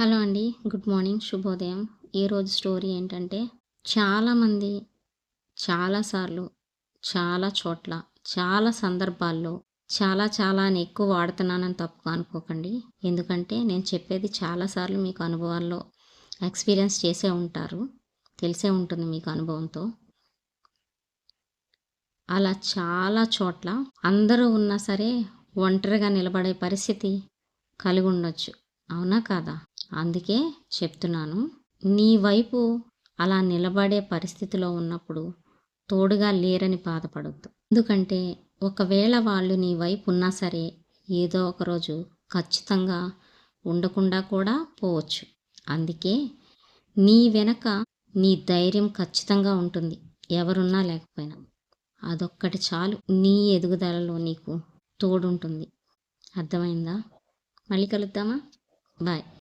Hello అండి good morning శుభోదయం. ఈరోజు స్టోరీ ఏంటంటే చాలామంది చాలాసార్లు చాలా చోట్ల చాలా సందర్భాల్లో చాలా చాలా అని ఎక్కువ వాడుతున్నానని తప్పుగా అనుకోకండి. ఎందుకంటే నేను చెప్పేది చాలాసార్లు మీకు అనుభవాల్లో ఎక్స్పీరియన్స్ చేసే ఉంటారు తెలిసే ఉంటుంది మీకు అనుభవంతో. అలా చాలా చోట్ల అందరూ ఉన్నా సరే ఒంటరిగా నిలబడే పరిస్థితి కలిగి ఉండొచ్చు అవునా కాదా? అందుకే చెప్తున్నాను నీ వైపు అలా నిలబడే పరిస్థితిలో ఉన్నప్పుడు తోడుగా లేరని బాధపడద్దు. ఎందుకంటే ఒకవేళ వాళ్ళు నీ వైపు ఉన్నా సరే ఏదో ఒకరోజు ఖచ్చితంగా ఉండకుండా కూడా పోవచ్చు. అందుకే నీ వెనక నీ ధైర్యం ఖచ్చితంగా ఉంటుంది ఎవరున్నా లేకపోయినా. అదొక్కటి చాలు నీ ఎదుగుదలలో నీకు తోడుంటుంది. అర్థమైందా? మళ్ళీ కలుద్దామా? బాయ్.